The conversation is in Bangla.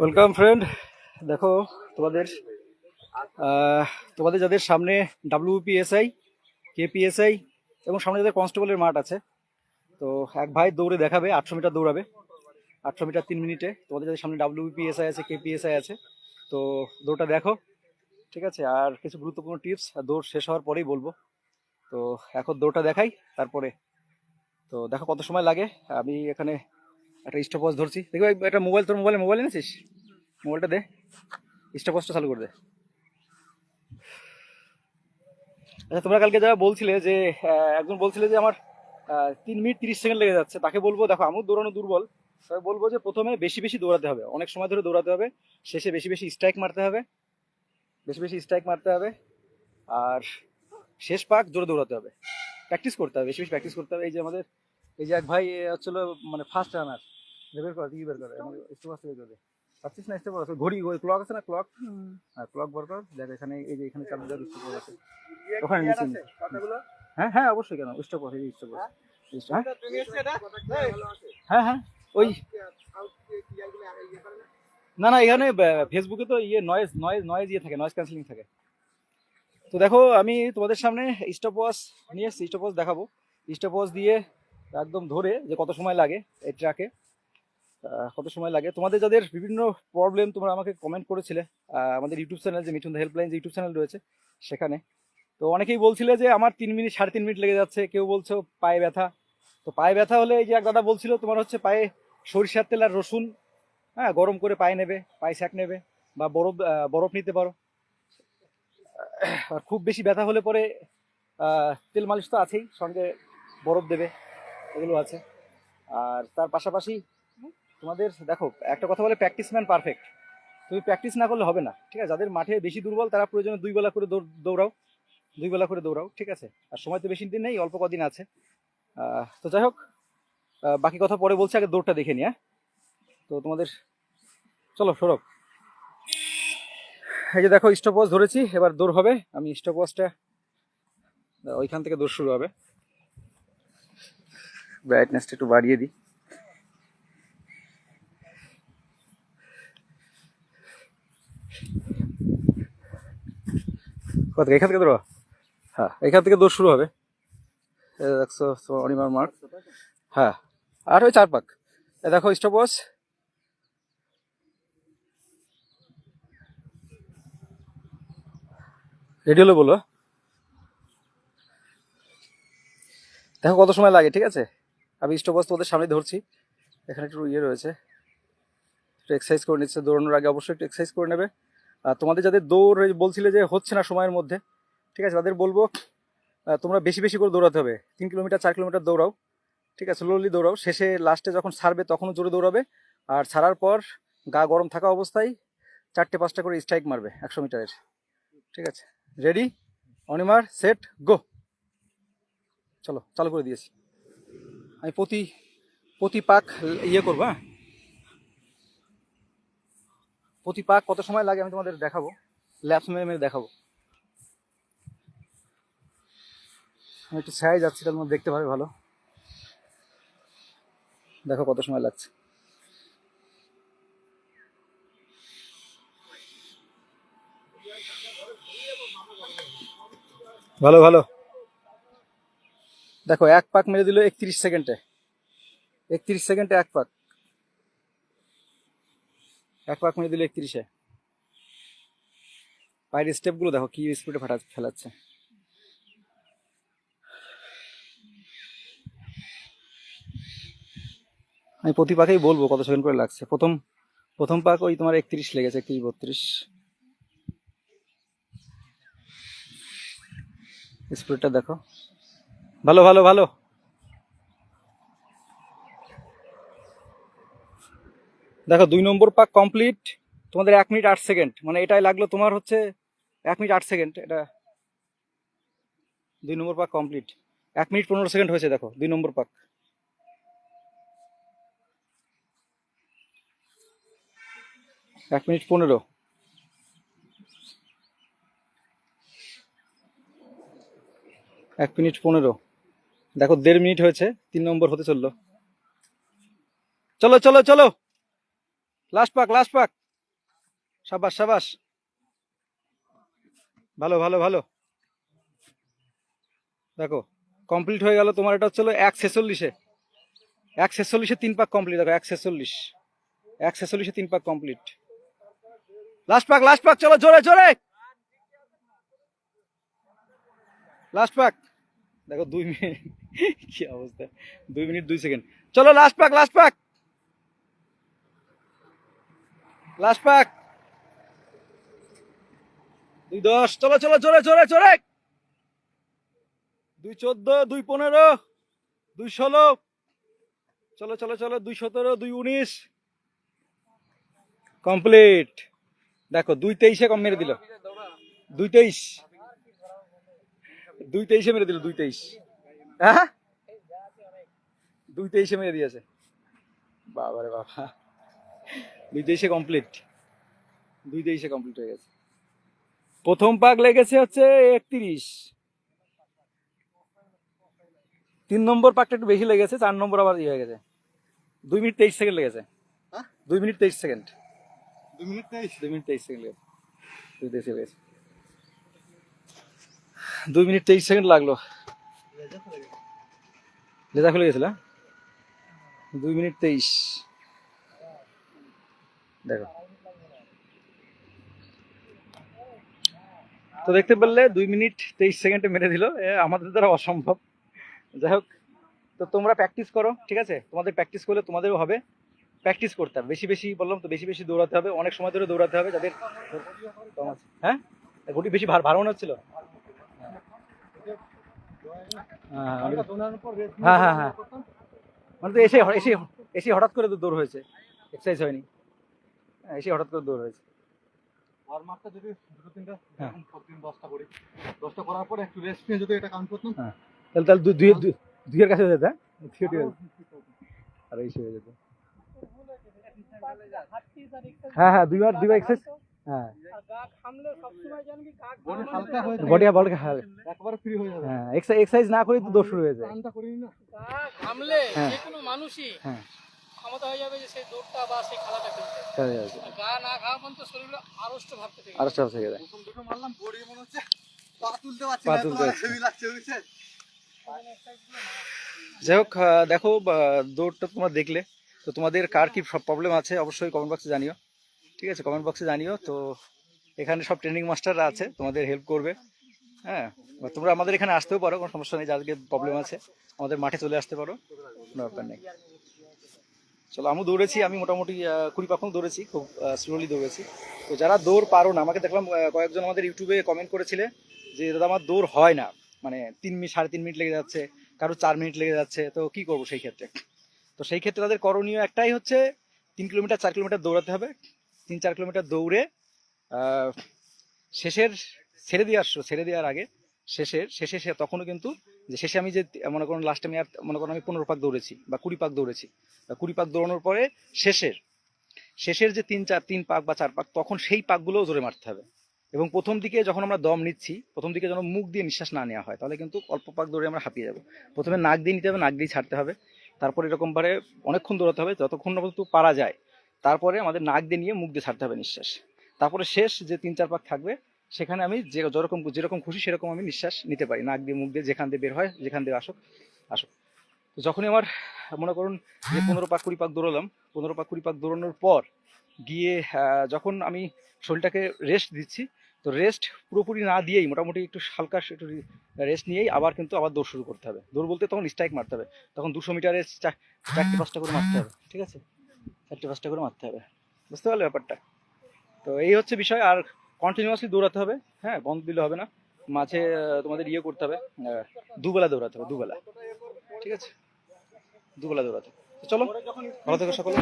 ওয়েলকাম ফ্রেন্ড দেখো, তোমাদের তোমাদের যাদের সামনে ডাব্লিউপিএসআই কেপিএসআই এবং সামনে যাদের কনস্টেবলের মাঠ আছে, তো এক ভাই দৌড়ে দেখাবে, আটশো মিটার দৌড়াবে, আটশো মিটার তিন মিনিটে। তোমাদের যাদের সামনে ডাব্লিউপিএসআই আছে কেপিএসআই আছে, তো দৌড়টা দেখো, ঠিক আছে? আর কিছু গুরুত্বপূর্ণ টিপস দৌড় শেষ হওয়ার পরেই বলব। তো এখন দৌড়টা দেখাই, তারপরে। তো দেখো কত সময় লাগে, আমি এখানে একটা স্টপওয়াচ ধরছি। দেখো একটা মোবাইল তোর মোবাইলে মোবাইল এনেছিস? মোবাইলটা দে। স্টপওয়াচটা চালু করে দে। আচ্ছা তোমরা কালকে যারা বলছিলে যে একজন বলছিলে যে আমার তিন মিনিট তিরিশ সেকেন্ড লেগে যাচ্ছে, তাকে বলব, দেখো আমার দৌড়ানো দুর্বল। তবে বলব যে প্রথমে বেশি বেশি দৌড়াতে হবে। অনেক সময় ধরে দৌড়াতে হবে। শেষে বেশি বেশি স্ট্রাইক মারতে হবে। বেশি বেশি স্ট্রাইক মারতে হবে। আর শেষ পাক জোরে দৌড়াতে হবে। প্র্যাকটিস করতে হবে বেশি বেশি প্র্যাকটিস করতে হবে। এই যে আমাদের এই যে এক ভাই হচ্ছিল মানে ফার্স্ট রানার বের করে কি বের করে একটু আসতে বের করে পাচ্ছিস না আসতে পারো ঘড়ি ক্লক আছে না ক্লক হ্যাঁ ক্লক বের কর। দেখ এখানে এই যে এখানে চালু দেওয়ার স্টপ আছে। ওখানে নিচে। হ্যাঁ হ্যাঁ অবশ্যই কেন? স্টপ আছে এই স্টপ আছে। হ্যাঁ? হ্যাঁ হ্যাঁ ওই না না এখানে ফেসবুকে তো ইয়ে নয়েজ নয়েজ নয়েজ ইয়ে থাকে নয়েজ ক্যান্সেলিং থাকে তো দেখো, আমি তোমাদের সামনে স্টপ ওয়াচ নিয়ে এসেছি স্টপ ওয়াচ দেখাবো। স্টপ ওয়াচ দিয়ে একদম ধরে যে কত সময় লাগে এই ট্রাকে কত সময় লাগে। তোমাদের যাদের বিভিন্ন প্রবলেম তোমরা আমাকে কমেন্ট করেছিলে আমাদের ইউটিউব চ্যানেল যে মিঠুন হেল্পলাইন যে ইউটিউব চ্যানেল রয়েছে সেখানে। তো অনেকেই বলছিলে যে আমার তিন মিনিট, সাড়ে তিন মিনিট লেগে যাচ্ছে, কেউ বলছো পায়ে ব্যথা। তো পায়ে ব্যথা হলে এই যে এক দাদা বলছিল, তোমার হচ্ছে পায়ে সরিষার তেল আর রসুন হ্যাঁ গরম করে পায়ে নেবে, পায়ে স্যাক নেবে বা বরফ বরফ নিতে পারো। আর খুব বেশি ব্যথা হলে পরে তেল মালিশ তো আছেই, সঙ্গে বরফ দেবে, এগুলো আছে। আর তার পাশাপাশি, তোমাদের, দেখো, একটা কথা বলে প্র্যাকটিস ম্যান পারফেক্ট তুমি প্র্যাকটিস না করলে হবে না, ঠিক আছে? যাদের মাঠে বেশি দুর্বল, তারা প্রয়োজনে দুই বেলা করে দৌড়- দৌড়াও, দুই বেলা করে দৌড়াও, ঠিক আছে? আর সময় তো বেশি দিন নেই, অল্প কদিন আছে। তো যাই হোক বাকি কথা পরে বলছি, আগে দৌড়টা দেখে নিয়ে তো তোমাদের, চলো সরব এই যে দেখো স্টপ ওয়াচ ধরেছি, এবার দৌড় হবে। আমি স্টপ ওয়াচটা ওইখান থেকে দৌড় শুরু হবে। ব্রাইটনেসটা একটু বাড়িয়ে দিই। কত এখান থেকে দৌড় হ্যাঁ এখান থেকে দৌড় শুরু হবে। দেখছ অনিমার মার্ক। হ্যাঁ আর ওই চার পাক। দেখো স্টপ রেডি হলো বলো। দেখো কত সময় লাগে, ঠিক আছে? আমি স্টপ ওয়াচ তোমাদের সামনে ধরছি। এখানে একটু ইয়ে রয়েছে। একটু এক্সারসাইজ করে নিচ্ছে, দৌড়ানোর আগে অবশ্যই একটু এক্সারসাইজ করে নেবে। আর তোমাদের যাদের দৌড় বলছিলে যে হচ্ছে না সময়ের মধ্যে, ঠিক আছে, তাদের বলব তোমরা বেশি বেশি করে দৌড়াতে হবে। তিন কিলোমিটার, চার কিলোমিটার দৌড়াও, ঠিক আছে স্লোলি দৌড়াও। শেষে লাস্টে যখন ছাড়বে তখনও জোরে দৌড়াবে। আর ছাড়ার পর গা গরম থাকা অবস্থায় চারটে পাঁচটা করে স্ট্রাইক মারবে একশো মিটারের, ঠিক আছে? রেডি অনিমার সেট গো চলো, চালু করে দিয়েছি। আমি প্রতি প্রতি পাক ইয়ে করব হ্যাঁ? প্রতি পাক কত সময় লাগে আমি তোমাদের দেখাবো? ল্যাপস মেরে মেরে দেখাবো। আমি একটু ছায় যাচ্ছি মধ্যে দেখতে পাবে ভালো। দেখো কত সময় লাগছে। ভালো ভালো। দেখো, এক পাক মেরে দিল একত্রিশ সেকেন্ডে। একত্রিশ সেকেন্ডে এক পাক। এক পাক মেরে দিল একত্রিশে। পায়ের স্টেপগুলো দেখো, কি স্পিডে ফাটা ফেলাচ্ছে। আমি প্রতি পাকেই বলব কত সেকেন্ড করে লাগছে। প্রথম প্রথম পাক ওই তোমার একত্রিশ লেগেছে, একত্রিশ, বত্রিশ। স্পিডটা দেখো। ভালো ভালো ভালো। দেখো, দুই নম্বর পাক কমপ্লিট তোমাদের এক মিনিট আট সেকেন্ড মানে এটাই লাগল তোমার হচ্ছে এক মিনিট আট সেকেন্ড এটা দুই নম্বর পাক কমপ্লিট এক মিনিট পনেরো সেকেন্ড হয়েছে, দেখো, দুই নম্বর পাক। এক মিনিট পনেরো। এক মিনিট পনেরো। দেখো, দেড় মিনিট হয়েছে, তিন নম্বর হতে চলল। চলো চলো চলো। লাস্ট পাক লাস্ট পাক। সাবাস সাবাস। ভালো ভালো ভালো। দেখো, কমপ্লিট হয়ে গেল তোমার, এটা হচ্ছিল এক ছেচল্লিশে। এক ছেচল্লিশে তিন পাক কমপ্লিট, দেখো, এক ছেচল্লিশ। এক ছেচল্লিশে তিন পাক কমপ্লিট। লাস্ট পাক লাস্ট পাক, চলো, জোরে জোরে। লাস্ট পাক। দেখো দুই মিনিট। কি অবস্থা? দুই মিনিট, দুই সেকেন্ড। চলো লাস্ট পাক লাস্ট পাক লাস্ট পাক দুই দশ। চলো চলো জোরে জোরে জোরে দুই চোদ্দ, দুই পনেরো, দুই ষোলো। চলো চলো চলো, দুই সতেরো, দুই উনিশ। কমপ্লিট দেখো, দুই তেইশে কম মেরে দিল। দুই তেইশ। দুই তেইশে মেরে দিল দুই তেইশ। হ্যাঁ? দুই তেইশে মেরে দিয়েছে। বাবারে বাবা। দুই তেইশে কমপ্লিট দুই তেইশে কমপ্লিট হয়ে গেছে। প্রথম পাক লেগেছে হচ্ছে একত্রিশ। তিন নম্বর পাকটা একটু বেশি লেগেছে চার নম্বর আবার ইয়ে হয়ে গেছে। দুই মিনিট তেইশ সেকেন্ড লেগেছে। হ্যাঁ? দুই মিনিট তেইশ সেকেন্ড। দুই মিনিট তেইশ। দুই মিনিট তেইশ সেকেন্ড লেগেছে। দুই তেইশে লেগেছে। দুই মিনিট তেইশ সেকেন্ড লাগল। লেজা খুলে গেছিল হ্যাঁ? দুই মিনিট তেইশ। দেখো। তো দেখতে পেলে দুই মিনিট তেইশ সেকেন্ডে মেরে দিল আমাদের দ্বারা অসম্ভব। যাই হোক, তো তোমরা প্র্যাকটিস করো, ঠিক আছে? তোমাদের প্র্যাকটিস করলে তোমাদেরও হবে। প্র্যাকটিস করতে হবে। বেশি বেশি বললাম তো, বেশি বেশি দৌড়াতে হবে। অনেক সময় ধরে দৌড়াতে হবে যাদের হ্যাঁ? গুটি বেশি ভার ভার মনে হচ্ছিল? হ্যাঁ, হ্যাঁ হ্যাঁ। হ্যাঁ মানে তো এসে এসে এসে হঠাৎ করে তো দৌড় হয়েছে। এক্সারসাইজ হয়নি। হ্যাঁ, এসে হঠাৎ করে দৌড় হয়েছে। আর মাত্রা যদি দুটো তিনটা হ্যাঁ। প্রতিদিন দশটা করি। দশটা করার পরে একটু রেস্ট নিয়ে যদি এটা কাউন্ট করতাম। তাহলে তাহলে দুই দুই দুই- দুইয়ের কাছে হয়ে যেত হ্যাঁ? আর হয়ে যেত। হ্যাঁ হ্যাঁ দুইবার দুইবার এক্সারসাইজ হ্যাঁ। বডি হালকা হয়ে হ্যাঁ একবারে ফ্রি হয়ে যাবে। হ্যাঁ এক্সারসাইজ না তো দৌড় শুরু হয়ে যায়। টানটা করিনি না। থামলে হ্যাঁ। যে কোনো মানুষই হ্যাঁ। ক্ষমতা হয়ে যাবে যে সেই দৌড়টা বা সেই খেলাটা খেলতে। চলে যাচ্ছে গা না ঘা পর্যন্ত শরীরে আড়ষ্ট ভাবতে থেকে আর সব থেকে যায়। দুটো মারলাম বডি মনে হচ্ছে পা তুলতে পারছি পা তুলতে এত লাগছে বুঝছে যাই হোক দেখো দৌড়টা তোমরা দেখলে। তো তোমাদের কার কি প্রবলেম আছে অবশ্যই কমেন্ট বক্সে জানিও। ঠিক আছে কমেন্ট বক্সে জানিও। তো এখানে সব ট্রেনিং মাস্টাররা আছে, তোমাদের হেল্প করবে। হ্যাঁ তোমরা আমাদের এখানে আসতেও পারো, কোনো সমস্যা নেই, যাদেরকে প্রবলেম আছে, আমাদের মাঠে চলে আসতে পারো, কোনো ব্যাপার নেই। চলো আমি দৌড়েছি, আমি মোটামুটি কুড়ি পাখন দৌড়েছি, খুব স্লোলি দৌড়েছি। তো যারা দৌড় পারো না, আমাকে দেখলাম কয়েকজন আমাদের ইউটিউবে কমেন্ট করেছিলে যে, দাদা, আমার দৌড় হয় না। মানে তিন মিনিট সাড়ে তিন মিনিট লেগে যাচ্ছে, কারও চার মিনিট লেগে যাচ্ছে, তো কি করব সেই ক্ষেত্রে? তো সেই ক্ষেত্রে তাদের করণীয় একটাই হচ্ছে, তিন কিলোমিটার, চার কিলোমিটার দৌড়াতে হবে। তিন চার কিলোমিটার দৌড়ে শেষের, ছেড়ে আসছো ছেড়ে দেওয়ার আগে শেষের, শেষে সে তখনও কিন্তু, যে শেষে আমি যে, মনে করুন লাস্টে আমি আর, মনে করুন আমি পনেরো পাক দৌড়েছি বা কুড়ি পাক দৌড়েছি। বা কুড়ি পাক দৌড়ানোর পরে শেষের শেষের যে তিন চার তিন পাক বা চার পাক, তখন সেই পাকগুলোও জোরে মারতে হবে। এবং প্রথম দিকে যখন আমরা দম নিচ্ছি, প্রথম দিকে যেন মুখ দিয়ে নিঃশ্বাস না নেওয়া হয়, তাহলে কিন্তু অল্প পাক দৌড়ে আমরা হাঁপিয়ে যাব। প্রথমে নাক দিয়ে নিতে হবে, নাক দিয়ে ছাড়তে হবে। তারপরে এরকমভাবে অনেকক্ষণ দৌড়াতে হবে, যতক্ষণ না পর্যন্ত পারা যায় তারপরে আমাদের নাক দিয়ে নিয়ে মুখ দিয়ে ছাড়তে হবে নিঃশ্বাস। তারপরে শেষ যে তিন চার পাক থাকবে, সেখানে আমি যে যেরকম যেরকম খুশি সেরকম আমি নিঃশ্বাস নিতে পারি। নাক দিয়ে, মুখ দিয়ে যেখান দিয়ে বের হয়, যেখান দিয়ে আসুক আসুক। তো যখনই আমার, মনে করুন যে পনেরো পাক, কুড়ি পাক দৌড়ালাম, পনেরো পাক, কুড়ি পাক দৌড়ানোর পর গিয়ে যখন আমি শরীরটাকে রেস্ট দিচ্ছি, তো রেস্ট পুরোপুরি না দিয়েই, মোটামুটি একটু হালকা একটু রেস্ট নিয়েই আবার কিন্তু আবার দৌড় শুরু করতে হবে। দৌড় বলতে তখন স্ট্রাইক মারতে হবে। তখন দুশো মিটারে চারটে পাঁচটা করে মারতে হবে। ঠিক আছে? চারটে পাঁচটা করে মারতে হবে। বুঝতে পারলে ব্যাপারটা? তো এই হচ্ছে বিষয় আর কন্টিনিউয়াসলি দৌড়াতে হবে। হ্যাঁ বন্ধ দিলে হবে না। মাঝে তোমাদের ইয়ে করতে হবে দুবেলা দৌড়াতে হবে দুবেলা। ঠিক আছে? দুবেলা দৌড়াতে হবে। চলো ভালো থেকো সকলে।